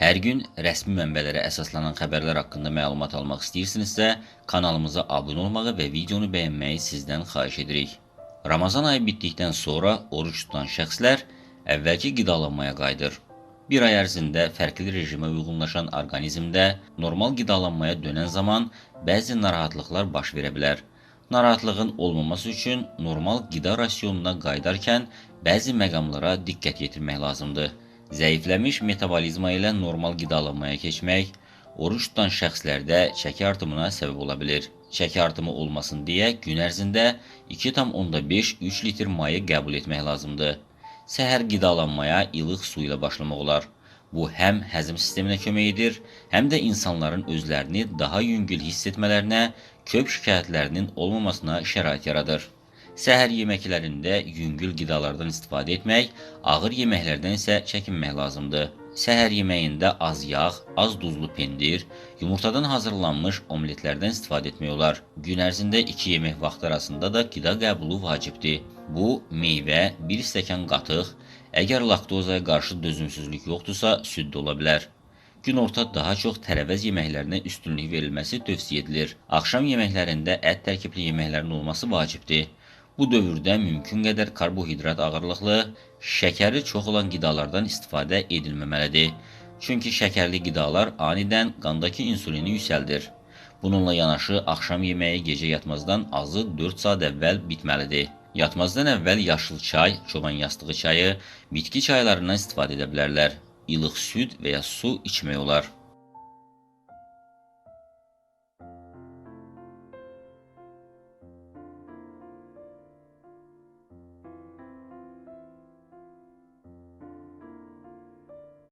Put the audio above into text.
Hər gün rəsmi mənbələrə əsaslanan xəbərlər haqqında məlumat almaq istəyirsinizsə, kanalımıza abunə olmağı və videonu bəyənməyi sizdən xahiş edirik. Ramazan ayı bitdikdən sonra oruç tutan şəxslər əvvəlki qidalanmaya qayıdır. Bir ay ərzində fərqli rejimə uyğunlaşan orqanizmdə normal qidalanmaya dönən zaman bəzi narahatlıqlar baş verə bilər. Narahatlığın olmaması üçün normal qida rasionuna qayıdarkən bəzi məqamlara diqqət yetirmək lazımdır. Zəifləmiş metabolizma ilə normal qidalanmaya keçmək oruç tutan şəxslərdə çəki artımına səbəb ola bilər. Çəki artımı olmasın deyə gün ərzində 2,5-3 litr mayı qəbul etmək lazımdır. Səhər qidalanmaya ilıq su ilə başlamaq olar. Bu həm həzm sisteminə kömək edir, həm də insanların özlərini daha yüngül hiss etmələrinə, köp şikayətlərinin olmamasına şərait yaradır. Səhər yeməklərində yüngül qidalardan istifadə etmək, ağır yeməklərdən isə çəkinmək lazımdır. Səhər yeməyində az yağ, az duzlu pendir, yumurtadan hazırlanmış omletlərdən istifadə etmək olar. Gün ərzində 2 yemək vaxtı arasında da qida qəbulu vacibdir. Bu, meyvə, 1 stəkan qatıq, əgər laktozaya qarşı dözümsüzlük yoxdursa, süd də ola bilər. Günorta daha çox tərəvəz yeməklərinə üstünlük verilməsi tövsiyə edilir. Axşam yeməklərində ət tərkibli yeməklərin olması vacibdir. Bu dövrdə mümkün qədər karbohidrat ağırlıqlı, şəkəri çox olan qidalardan istifadə edilməməlidir. Çünki şəkərli qidalar anidən qandakı insulini yüksəldir. Bununla yanaşı axşam yeməyi gecə yatmazdan azı 4 saat əvvəl bitməlidir. Yatmazdan əvvəl yaşıl çay, çoban yastığı çayı, bitki çaylarından istifadə edə bilərlər. İlıq süd və ya su içmək olar.